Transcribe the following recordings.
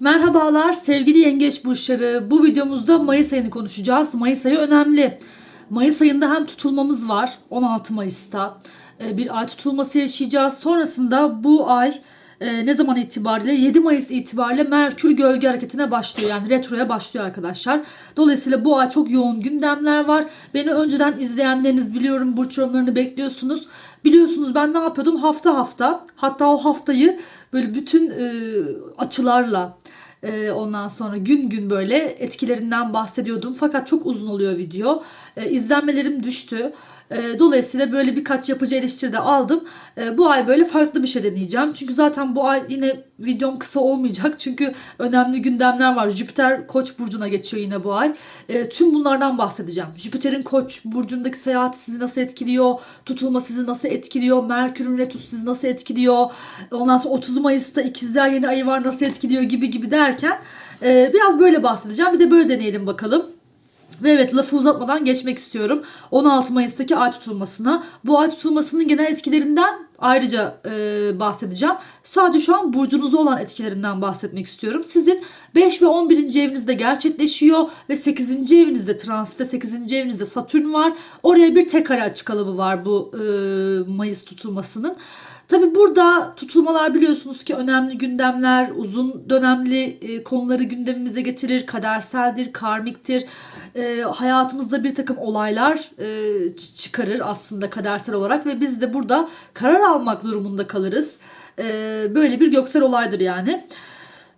Merhabalar sevgili yengeç burçları. Bu videomuzda Mayıs ayını konuşacağız. Mayıs ayı önemli. Mayıs ayında hem tutulmamız var 16 Mayıs'ta. Ee, Bir ay tutulması yaşayacağız. Sonrasında bu ay e, ne zaman itibariyle 7 Mayıs itibariyle Merkür gölge hareketine başlıyor. Yani retroya başlıyor arkadaşlar. Dolayısıyla bu ay çok yoğun gündemler var. Beni önceden izleyenleriniz biliyorum burç yorumlarını bekliyorsunuz. Biliyorsunuz ben ne yapıyordum hafta hafta hatta o haftayı böyle bütün e, açılarla e, ondan sonra gün gün böyle etkilerinden bahsediyordum. Fakat çok uzun oluyor video. E, izlenmelerim düştü. E, dolayısıyla böyle birkaç yapıcı eleştiri de aldım. E, bu ay böyle farklı bir şey deneyeceğim. Çünkü zaten bu ay yine videom kısa olmayacak. Çünkü önemli gündemler var. Jüpiter Koç burcuna geçiyor yine bu ay. E, tüm bunlardan bahsedeceğim. Jüpiter'in Koç burcundaki seyahati sizi nasıl etkiliyor? Tutulma sizi nasıl etkiliyor? Merkür'ün retrosu sizi nasıl etkiliyor? Ondan sonra 30 Mayıs'ta ikizler yeni ayı var nasıl etkiliyor gibi gibi derken e, biraz böyle bahsedeceğim. Bir de böyle deneyelim bakalım. Ve evet lafı uzatmadan geçmek istiyorum. 16 Mayıs'taki ay tutulmasına. Bu ay tutulmasının genel etkilerinden ayrıca e, bahsedeceğim. Sadece şu an burcunuzda olan etkilerinden bahsetmek istiyorum. Sizin 5 ve 11. evinizde gerçekleşiyor ve 8. evinizde transitte 8. evinizde Satürn var. Oraya bir tek kare açık kalıbı var bu e, Mayıs tutulmasının. Tabi burada tutulmalar biliyorsunuz ki önemli gündemler, uzun dönemli e, konuları gündemimize getirir, kaderseldir, karmiktir. E, hayatımızda bir takım olaylar e, çıkarır aslında kadersel olarak ve biz de burada karar almak durumunda kalırız. E, böyle bir göksel olaydır yani.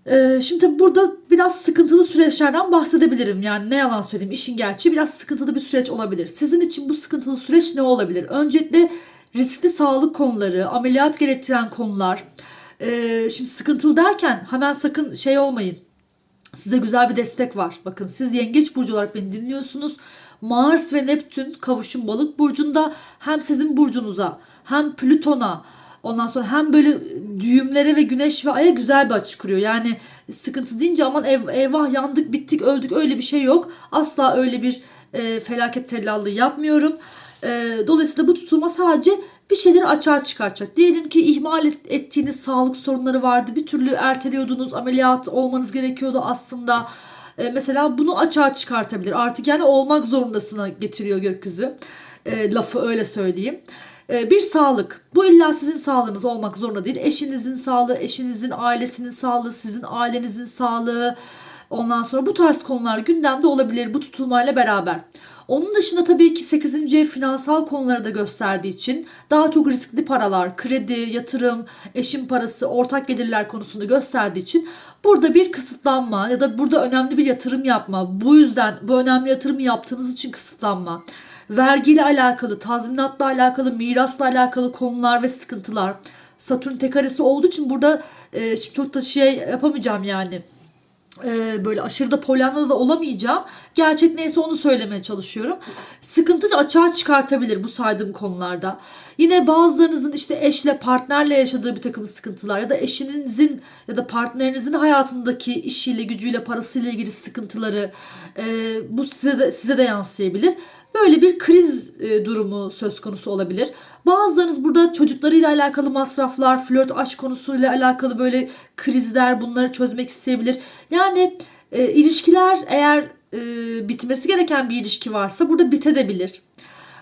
Ee, şimdi tabii burada biraz sıkıntılı süreçlerden bahsedebilirim. Yani ne yalan söyleyeyim işin gerçeği biraz sıkıntılı bir süreç olabilir. Sizin için bu sıkıntılı süreç ne olabilir? Öncelikle riskli sağlık konuları, ameliyat gerektiren konular. Ee, şimdi sıkıntılı derken hemen sakın şey olmayın. Size güzel bir destek var. Bakın siz yengeç burcu olarak beni dinliyorsunuz. Mars ve Neptün kavuşum balık burcunda hem sizin burcunuza hem Plüton'a ondan sonra hem böyle düğümlere ve güneş ve aya güzel bir açı kuruyor. Yani sıkıntı deyince aman ev, eyvah yandık bittik öldük öyle bir şey yok. Asla öyle bir e, felaket tellallığı yapmıyorum. E, dolayısıyla bu tutulma sadece bir şeyleri açığa çıkartacak. Diyelim ki ihmal et- ettiğiniz sağlık sorunları vardı. Bir türlü erteliyordunuz. Ameliyat olmanız gerekiyordu aslında. E, mesela bunu açığa çıkartabilir. Artık yani olmak zorundasına getiriyor gökyüzü. E, lafı öyle söyleyeyim. Bir sağlık. Bu illa sizin sağlığınız olmak zorunda değil. Eşinizin sağlığı, eşinizin ailesinin sağlığı, sizin ailenizin sağlığı. Ondan sonra bu tarz konular gündemde olabilir bu tutulmayla beraber. Onun dışında tabii ki 8. ev finansal konuları da gösterdiği için daha çok riskli paralar, kredi, yatırım, eşin parası, ortak gelirler konusunda gösterdiği için burada bir kısıtlanma ya da burada önemli bir yatırım yapma, bu yüzden bu önemli yatırımı yaptığınız için kısıtlanma, vergiyle alakalı, tazminatla alakalı, mirasla alakalı konular ve sıkıntılar. Satürn tekaresi olduğu için burada e, çok da şey yapamayacağım yani e, böyle aşırı da polyanlı da olamayacağım. Gerçek neyse onu söylemeye çalışıyorum. Sıkıntı açığa çıkartabilir bu saydığım konularda. Yine bazılarınızın işte eşle, partnerle yaşadığı bir takım sıkıntılar ya da eşinizin ya da partnerinizin hayatındaki işiyle, gücüyle, parasıyla ilgili sıkıntıları e, bu size de, size de yansıyabilir. Böyle bir kriz e, durumu söz konusu olabilir. Bazılarınız burada çocuklarıyla alakalı masraflar, flört aşk konusuyla alakalı böyle krizler bunları çözmek isteyebilir. Yani e, ilişkiler eğer e, bitmesi gereken bir ilişki varsa burada bitebilir.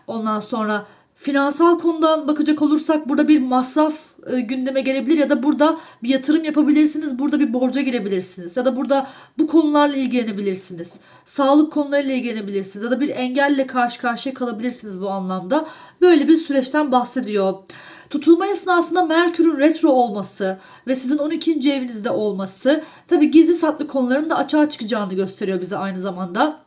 Ondan sonra finansal konudan bakacak olursak burada bir masraf e, gündeme gelebilir ya da burada bir yatırım yapabilirsiniz. Burada bir borca girebilirsiniz ya da burada bu konularla ilgilenebilirsiniz. Sağlık konularıyla ilgilenebilirsiniz ya da bir engelle karşı karşıya kalabilirsiniz bu anlamda. Böyle bir süreçten bahsediyor. Tutulma esnasında Merkür'ün retro olması ve sizin 12. evinizde olması tabi gizli saklı konuların da açığa çıkacağını gösteriyor bize aynı zamanda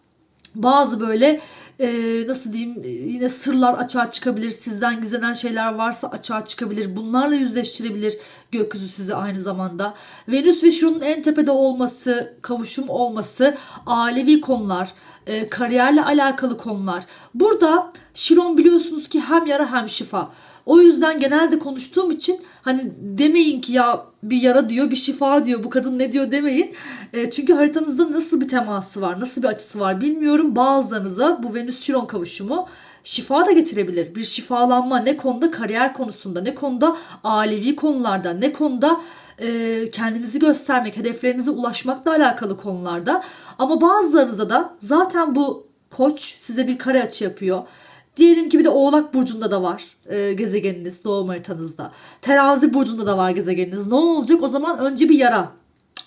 bazı böyle e, nasıl diyeyim e, yine sırlar açığa çıkabilir. Sizden gizlenen şeyler varsa açığa çıkabilir. Bunlarla yüzleştirebilir gökyüzü sizi aynı zamanda. Venüs ve Şiron'un en tepede olması, kavuşum olması, ailevi konular, e, kariyerle alakalı konular. Burada Şiron biliyorsunuz ki hem yara hem şifa. O yüzden genelde konuştuğum için hani demeyin ki ya bir yara diyor bir şifa diyor bu kadın ne diyor demeyin. E, çünkü haritanızda nasıl bir teması var nasıl bir açısı var bilmiyorum. Bazılarınıza bu Venüs Şiron kavuşumu şifa da getirebilir. Bir şifalanma ne konuda kariyer konusunda ne konuda ailevi konularda ne konuda e, kendinizi göstermek, hedeflerinize ulaşmakla alakalı konularda. Ama bazılarınıza da zaten bu koç size bir kare açı yapıyor. Diyelim ki bir de Oğlak Burcu'nda da var e, gezegeniniz doğum haritanızda. Terazi Burcu'nda da var gezegeniniz. Ne olacak? O zaman önce bir yara.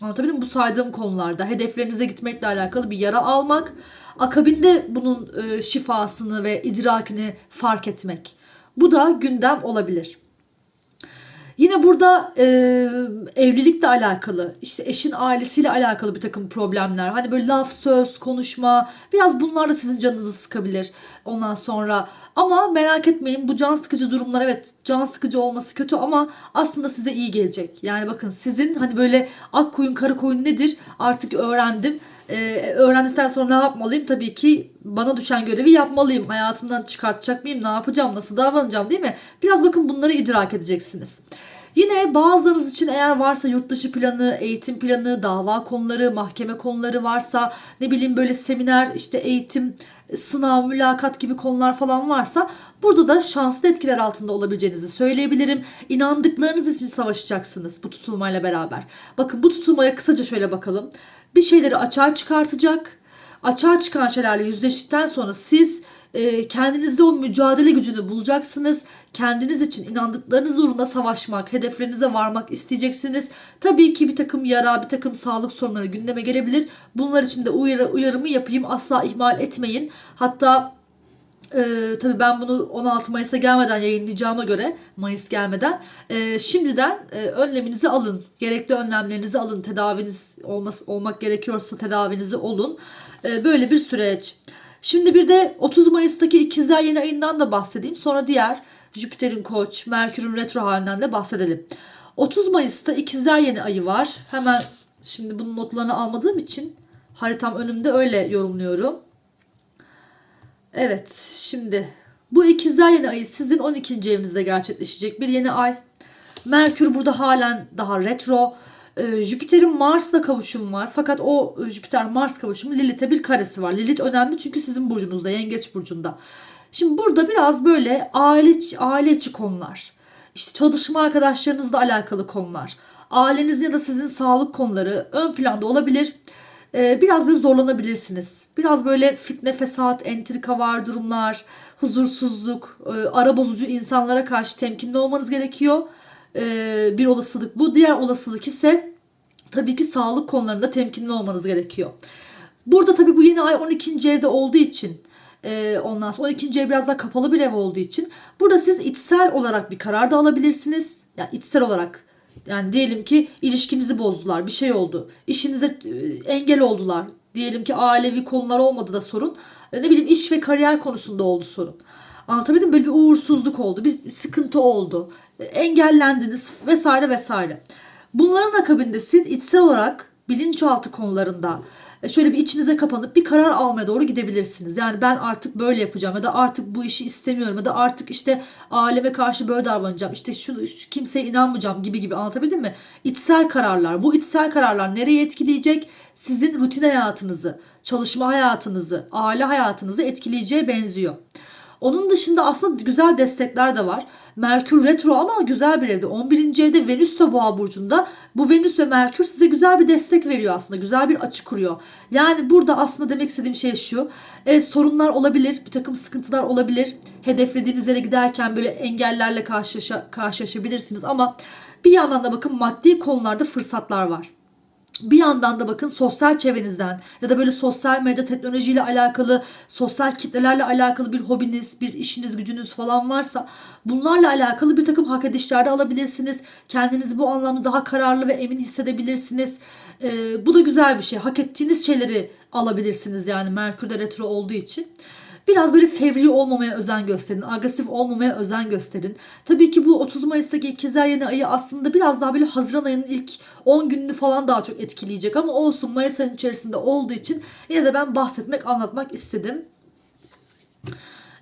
Anlatabildim mi? Bu saydığım konularda hedeflerinize gitmekle alakalı bir yara almak. Akabinde bunun e, şifasını ve idrakini fark etmek. Bu da gündem olabilir. Yine burada e, evlilikle alakalı, işte eşin ailesiyle alakalı bir takım problemler. Hani böyle laf, söz, konuşma, biraz bunlar da sizin canınızı sıkabilir ondan sonra. Ama merak etmeyin bu can sıkıcı durumlar evet can sıkıcı olması kötü ama aslında size iyi gelecek. Yani bakın sizin hani böyle ak koyun karı koyun nedir artık öğrendim. Ee, öğrendikten sonra ne yapmalıyım? Tabii ki bana düşen görevi yapmalıyım. Hayatımdan çıkartacak mıyım? Ne yapacağım? Nasıl davranacağım değil mi? Biraz bakın bunları idrak edeceksiniz. Yine bazılarınız için eğer varsa yurt dışı planı, eğitim planı, dava konuları, mahkeme konuları varsa ne bileyim böyle seminer, işte eğitim, sınav, mülakat gibi konular falan varsa burada da şanslı etkiler altında olabileceğinizi söyleyebilirim. İnandıklarınız için savaşacaksınız bu tutulmayla beraber. Bakın bu tutulmaya kısaca şöyle bakalım. Bir şeyleri açığa çıkartacak. Açığa çıkan şeylerle yüzleştikten sonra siz e, kendinizde o mücadele gücünü bulacaksınız. Kendiniz için inandıklarınız uğruna savaşmak, hedeflerinize varmak isteyeceksiniz. Tabii ki bir takım yara, bir takım sağlık sorunları gündeme gelebilir. Bunlar için de uyarı, uyarımı yapayım. Asla ihmal etmeyin. Hatta ee, tabii ben bunu 16 Mayıs'a gelmeden yayınlayacağıma göre Mayıs gelmeden e, şimdiden e, önleminizi alın. Gerekli önlemlerinizi alın. Tedaviniz olması, olmak gerekiyorsa tedavinizi olun. E, böyle bir süreç. Şimdi bir de 30 Mayıs'taki ikizler yeni ayından da bahsedeyim. Sonra diğer Jüpiter'in koç, Merkür'ün retro halinden de bahsedelim. 30 Mayıs'ta ikizler yeni ayı var. Hemen şimdi bunun notlarını almadığım için haritam önümde öyle yorumluyorum. Evet şimdi bu ikizler yeni ayı sizin 12. evinizde gerçekleşecek bir yeni ay. Merkür burada halen daha retro. Ee, Jüpiter'in Mars'la kavuşum var. Fakat o Jüpiter-Mars kavuşumu Lilith'e bir karesi var. Lilith önemli çünkü sizin burcunuzda, Yengeç burcunda. Şimdi burada biraz böyle aile, aile içi konular. İşte çalışma arkadaşlarınızla alakalı konular. Ailenizin ya da sizin sağlık konuları ön planda olabilir. Ee, biraz böyle zorlanabilirsiniz. Biraz böyle fitne, fesat, entrika var durumlar, huzursuzluk, e, ara bozucu insanlara karşı temkinli olmanız gerekiyor. Ee, bir olasılık bu. Diğer olasılık ise tabii ki sağlık konularında temkinli olmanız gerekiyor. Burada tabii bu yeni ay 12. evde olduğu için e, ondan sonra 12. ev biraz daha kapalı bir ev olduğu için burada siz içsel olarak bir karar da alabilirsiniz. Yani içsel olarak yani diyelim ki ilişkinizi bozdular, bir şey oldu. İşinize e, engel oldular. Diyelim ki ailevi konular olmadı da sorun. E, Ne bileyim iş ve kariyer konusunda oldu sorun. Anlatabildim mi? Böyle bir uğursuzluk oldu, bir sıkıntı oldu. Engellendiniz vesaire vesaire. Bunların akabinde siz içsel olarak bilinçaltı konularında e, şöyle bir içinize kapanıp bir karar almaya doğru gidebilirsiniz. Yani ben artık böyle yapacağım ya da artık bu işi istemiyorum ya da artık işte aleme karşı böyle davranacağım. İşte şu, şu kimseye inanmayacağım gibi gibi anlatabildim mi? İçsel kararlar. Bu içsel kararlar nereye etkileyecek? Sizin rutin hayatınızı, çalışma hayatınızı, aile hayatınızı etkileyeceğe benziyor. Onun dışında aslında güzel destekler de var. Merkür retro ama güzel bir evde. 11. evde Venüs de boğa burcunda. Bu Venüs ve Merkür size güzel bir destek veriyor aslında. Güzel bir açı kuruyor. Yani burada aslında demek istediğim şey şu. Evet, sorunlar olabilir. Bir takım sıkıntılar olabilir. Hedeflediğiniz yere giderken böyle engellerle karşılaşa, karşılaşabilirsiniz. Ama bir yandan da bakın maddi konularda fırsatlar var bir yandan da bakın sosyal çevrenizden ya da böyle sosyal medya teknolojiyle alakalı, sosyal kitlelerle alakalı bir hobiniz, bir işiniz, gücünüz falan varsa bunlarla alakalı bir takım hak edişlerde alabilirsiniz. Kendinizi bu anlamda daha kararlı ve emin hissedebilirsiniz. Ee, bu da güzel bir şey. Hak ettiğiniz şeyleri alabilirsiniz yani Merkür'de retro olduğu için. Biraz böyle fevri olmamaya özen gösterin. Agresif olmamaya özen gösterin. Tabii ki bu 30 Mayıs'taki ikizler yeni ayı aslında biraz daha böyle Haziran ayının ilk 10 gününü falan daha çok etkileyecek. Ama olsun Mayıs ayının içerisinde olduğu için yine de ben bahsetmek, anlatmak istedim.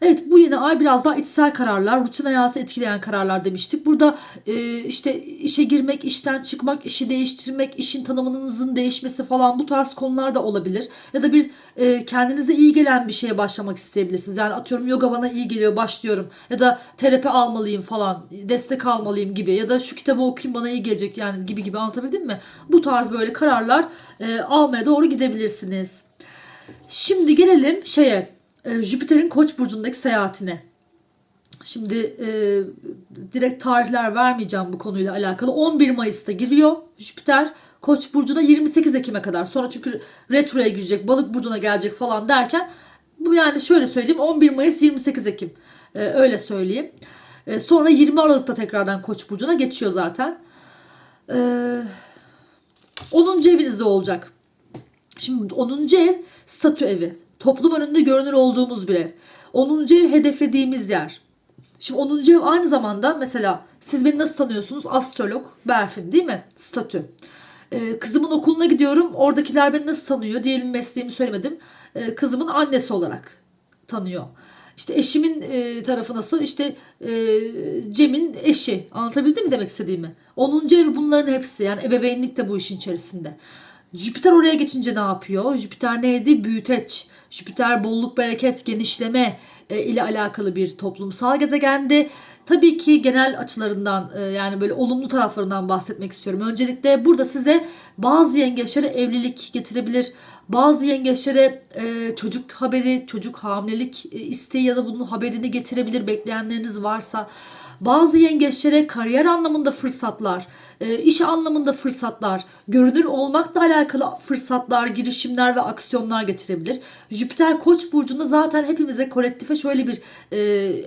Evet bu yeni ay biraz daha içsel kararlar, rutin hayatı etkileyen kararlar demiştik. Burada e, işte işe girmek, işten çıkmak, işi değiştirmek, işin tanımınızın değişmesi falan bu tarz konular da olabilir. Ya da bir e, kendinize iyi gelen bir şeye başlamak isteyebilirsiniz. Yani atıyorum yoga bana iyi geliyor başlıyorum. Ya da terapi almalıyım falan, destek almalıyım gibi. Ya da şu kitabı okuyayım bana iyi gelecek yani gibi gibi anlatabildim mi? Bu tarz böyle kararlar e, almaya doğru gidebilirsiniz. Şimdi gelelim şeye e, Jüpiter'in Koç burcundaki seyahatine. Şimdi e, direkt tarihler vermeyeceğim bu konuyla alakalı. 11 Mayıs'ta giriyor Jüpiter Koç burcuna 28 Ekim'e kadar. Sonra çünkü retroya girecek, Balık burcuna gelecek falan derken bu yani şöyle söyleyeyim 11 Mayıs 28 Ekim. E, öyle söyleyeyim. E, sonra 20 Aralık'ta tekrardan Koç burcuna geçiyor zaten. E, 10. evinizde olacak. Şimdi 10. ev statü evi. Toplum önünde görünür olduğumuz bir ev. 10. ev hedeflediğimiz yer. Şimdi 10. ev aynı zamanda mesela siz beni nasıl tanıyorsunuz? Astrolog Berfin değil mi? Statü. Ee, kızımın okuluna gidiyorum. Oradakiler beni nasıl tanıyor? Diyelim mesleğimi söylemedim. Ee, kızımın annesi olarak tanıyor. İşte eşimin e, tarafı nasıl? İşte e, Cem'in eşi. Anlatabildim mi demek istediğimi? 10. ev bunların hepsi. Yani ebeveynlik de bu işin içerisinde. Jüpiter oraya geçince ne yapıyor? Jüpiter neydi? Büyüteç. Jüpiter bolluk, bereket, genişleme e, ile alakalı bir toplumsal gezegendi. Tabii ki genel açılarından e, yani böyle olumlu taraflarından bahsetmek istiyorum. Öncelikle burada size bazı yengeçlere evlilik getirebilir. Bazı yengeçlere e, çocuk haberi, çocuk hamilelik isteği ya da bunun haberini getirebilir bekleyenleriniz varsa. Bazı yengeçlere kariyer anlamında fırsatlar, e, iş anlamında fırsatlar, görünür olmakla alakalı fırsatlar, girişimler ve aksiyonlar getirebilir. Jüpiter Koç burcunda zaten hepimize kolektife şöyle bir e,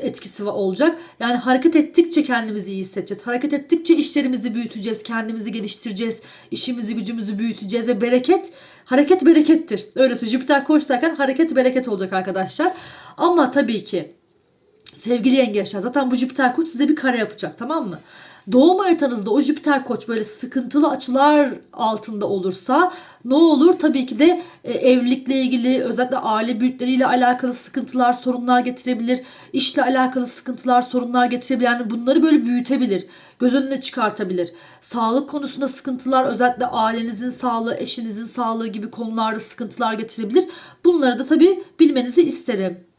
etkisi olacak. Yani hareket ettikçe kendimizi iyi hissedeceğiz. Hareket ettikçe işlerimizi büyüteceğiz, kendimizi geliştireceğiz, işimizi gücümüzü büyüteceğiz ve bereket hareket berekettir. Öyle söyleyeyim. Jüpiter Koç derken hareket bereket olacak arkadaşlar. Ama tabii ki Sevgili yengeçler zaten bu Jüpiter koç size bir kare yapacak tamam mı? Doğum haritanızda o Jüpiter koç böyle sıkıntılı açılar altında olursa ne olur? Tabii ki de e, evlilikle ilgili özellikle aile büyükleriyle alakalı sıkıntılar, sorunlar getirebilir. İşle alakalı sıkıntılar, sorunlar getirebilir. Yani bunları böyle büyütebilir. Göz önüne çıkartabilir. Sağlık konusunda sıkıntılar özellikle ailenizin sağlığı, eşinizin sağlığı gibi konularda sıkıntılar getirebilir. Bunları da tabii bilmenizi isterim.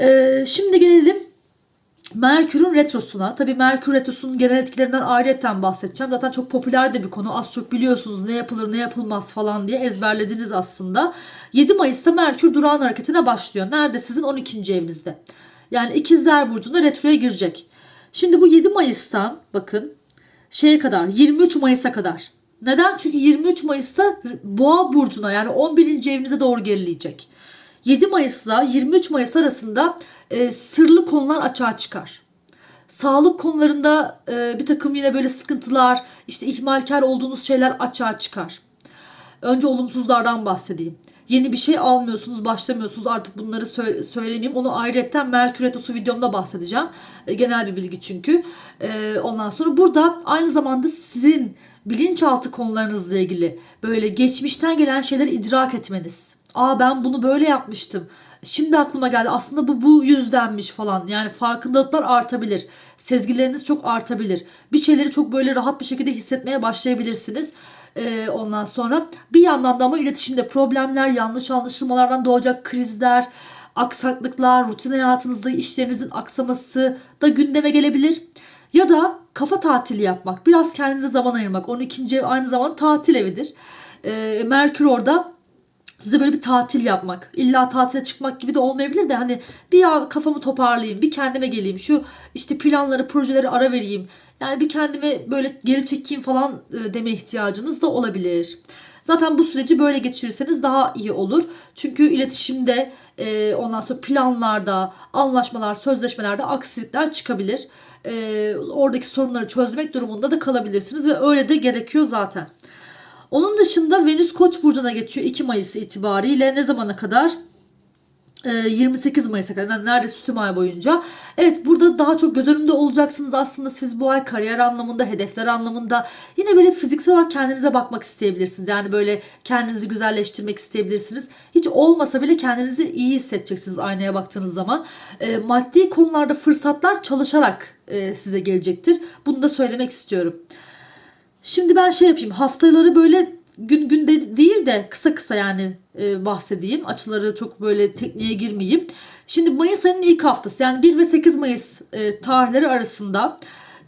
Ee, şimdi gelelim Merkür'ün retrosuna. Tabii Merkür retrosunun genel etkilerinden ayrıyetten bahsedeceğim. Zaten çok popüler de bir konu. Az çok biliyorsunuz ne yapılır ne yapılmaz falan diye ezberlediniz aslında. 7 Mayıs'ta Merkür durağan hareketine başlıyor. Nerede? Sizin 12. evinizde. Yani İkizler Burcu'nda retroya girecek. Şimdi bu 7 Mayıs'tan bakın şeye kadar 23 Mayıs'a kadar. Neden? Çünkü 23 Mayıs'ta Boğa Burcu'na yani 11. evinize doğru gerileyecek. 7 Mayıs'la 23 Mayıs arasında e, sırlı konular açığa çıkar. Sağlık konularında e, bir takım yine böyle sıkıntılar, işte ihmalkar olduğunuz şeyler açığa çıkar. Önce olumsuzlardan bahsedeyim. Yeni bir şey almıyorsunuz, başlamıyorsunuz. Artık bunları söyle, söylemeyeyim. Onu ayrıyetten Merkür Retrosu videomda bahsedeceğim. E, genel bir bilgi çünkü. E, ondan sonra burada aynı zamanda sizin bilinçaltı konularınızla ilgili böyle geçmişten gelen şeyleri idrak etmeniz Aa ben bunu böyle yapmıştım. Şimdi aklıma geldi. Aslında bu bu yüzdenmiş falan. Yani farkındalıklar artabilir. Sezgileriniz çok artabilir. Bir şeyleri çok böyle rahat bir şekilde hissetmeye başlayabilirsiniz. Ee, ondan sonra bir yandan da ama iletişimde problemler, yanlış anlaşılmalardan doğacak krizler, aksaklıklar, rutin hayatınızda işlerinizin aksaması da gündeme gelebilir. Ya da kafa tatili yapmak, biraz kendinize zaman ayırmak. 12. ev aynı zamanda tatil evidir. Ee, Merkür orada size böyle bir tatil yapmak. İlla tatile çıkmak gibi de olmayabilir de hani bir ya kafamı toparlayayım, bir kendime geleyim. Şu işte planları, projeleri ara vereyim. Yani bir kendimi böyle geri çekeyim falan e, deme ihtiyacınız da olabilir. Zaten bu süreci böyle geçirirseniz daha iyi olur. Çünkü iletişimde e, ondan sonra planlarda, anlaşmalar, sözleşmelerde aksilikler çıkabilir. E, oradaki sorunları çözmek durumunda da kalabilirsiniz ve öyle de gerekiyor zaten. Onun dışında Venüs Koç burcuna geçiyor 2 Mayıs itibariyle ne zamana kadar? e, 28 Mayıs'a kadar yani neredeyse tüm ay boyunca. Evet burada daha çok göz önünde olacaksınız aslında siz bu ay kariyer anlamında, hedefler anlamında. Yine böyle fiziksel olarak kendinize bakmak isteyebilirsiniz. Yani böyle kendinizi güzelleştirmek isteyebilirsiniz. Hiç olmasa bile kendinizi iyi hissedeceksiniz aynaya baktığınız zaman. E, maddi konularda fırsatlar çalışarak e, size gelecektir. Bunu da söylemek istiyorum. Şimdi ben şey yapayım haftaları böyle gün gün de değil de kısa kısa yani e, bahsedeyim. Açıları çok böyle tekniğe girmeyeyim. Şimdi Mayıs ayının ilk haftası yani 1 ve 8 Mayıs e, tarihleri arasında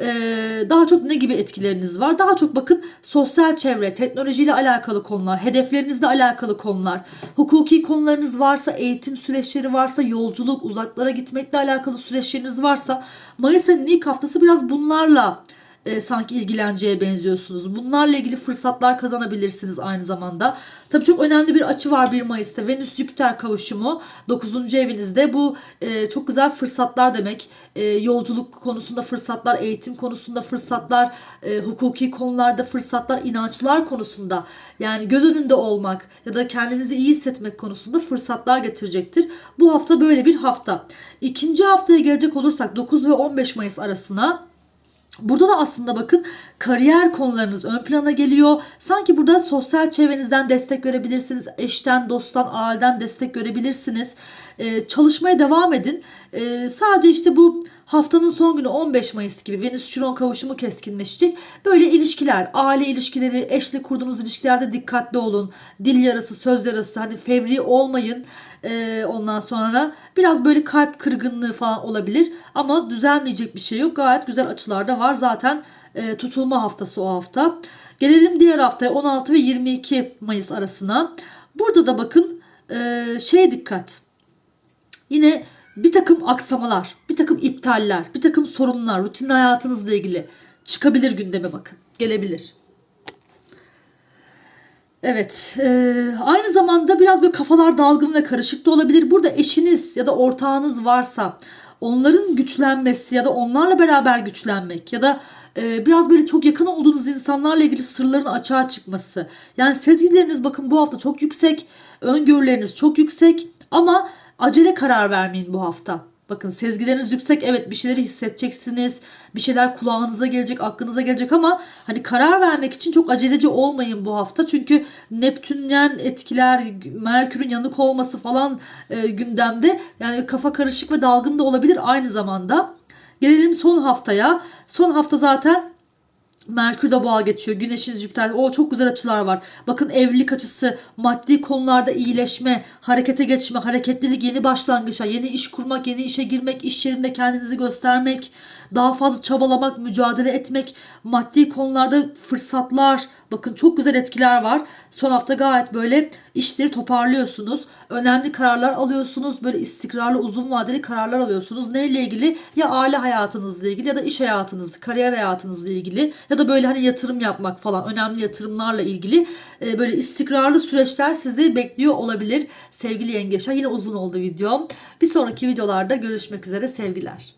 e, daha çok ne gibi etkileriniz var? Daha çok bakın sosyal çevre, teknolojiyle alakalı konular, hedeflerinizle alakalı konular, hukuki konularınız varsa, eğitim süreçleri varsa, yolculuk, uzaklara gitmekle alakalı süreçleriniz varsa Mayıs ayının ilk haftası biraz bunlarla e, sanki ilgileneceğe benziyorsunuz. Bunlarla ilgili fırsatlar kazanabilirsiniz aynı zamanda. Tabii çok önemli bir açı var 1 Mayıs'ta. Venüs-Jüpiter kavuşumu 9. evinizde. Bu e, çok güzel fırsatlar demek. E, yolculuk konusunda fırsatlar, eğitim konusunda fırsatlar, e, hukuki konularda fırsatlar, inançlar konusunda yani göz önünde olmak ya da kendinizi iyi hissetmek konusunda fırsatlar getirecektir. Bu hafta böyle bir hafta. İkinci haftaya gelecek olursak 9 ve 15 Mayıs arasına Burada da aslında bakın kariyer konularınız ön plana geliyor. Sanki burada sosyal çevrenizden destek görebilirsiniz. Eşten, dosttan, aileden destek görebilirsiniz. Ee, çalışmaya devam edin. Ee, sadece işte bu haftanın son günü 15 Mayıs gibi Venüs Chiron kavuşumu keskinleşecek. Böyle ilişkiler, aile ilişkileri, eşle kurduğunuz ilişkilerde dikkatli olun. Dil yarası, söz yarası hani fevri olmayın. Ee, ondan sonra biraz böyle kalp kırgınlığı falan olabilir. Ama düzelmeyecek bir şey yok. Gayet güzel açılar da var. Zaten e, tutulma haftası o hafta. Gelelim diğer haftaya 16 ve 22 Mayıs arasına. Burada da bakın e, şeye dikkat. Yine bir takım aksamalar, bir takım iptaller, bir takım sorunlar, rutin hayatınızla ilgili çıkabilir gündeme bakın. Gelebilir. Evet. e, aynı zamanda biraz böyle kafalar dalgın ve karışık da olabilir. Burada eşiniz ya da ortağınız varsa onların güçlenmesi ya da onlarla beraber güçlenmek ya da e, biraz böyle çok yakın olduğunuz insanlarla ilgili sırların açığa çıkması. Yani sezgileriniz bakın bu hafta çok yüksek. Öngörüleriniz çok yüksek. Ama acele karar vermeyin bu hafta. Bakın sezgileriniz yüksek evet bir şeyleri hissedeceksiniz. Bir şeyler kulağınıza gelecek, aklınıza gelecek ama hani karar vermek için çok aceleci olmayın bu hafta. Çünkü Neptünyen etkiler, Merkür'ün yanık olması falan e, gündemde. Yani kafa karışık ve dalgın da olabilir aynı zamanda. Gelelim son haftaya. Son hafta zaten Merkür de boğa geçiyor. Güneşiniz Jüpiter. O çok güzel açılar var. Bakın evlilik açısı, maddi konularda iyileşme, harekete geçme, hareketlilik, yeni başlangıça, yeni iş kurmak, yeni işe girmek, iş yerinde kendinizi göstermek, daha fazla çabalamak, mücadele etmek, maddi konularda fırsatlar. Bakın çok güzel etkiler var. Son hafta gayet böyle işleri toparlıyorsunuz. Önemli kararlar alıyorsunuz. Böyle istikrarlı uzun vadeli kararlar alıyorsunuz. Neyle ilgili? Ya aile hayatınızla ilgili ya da iş hayatınız, kariyer hayatınızla ilgili ya da böyle hani yatırım yapmak falan önemli yatırımlarla ilgili e, böyle istikrarlı süreçler sizi bekliyor olabilir. Sevgili yengeçler yine uzun oldu videom. Bir sonraki videolarda görüşmek üzere sevgiler.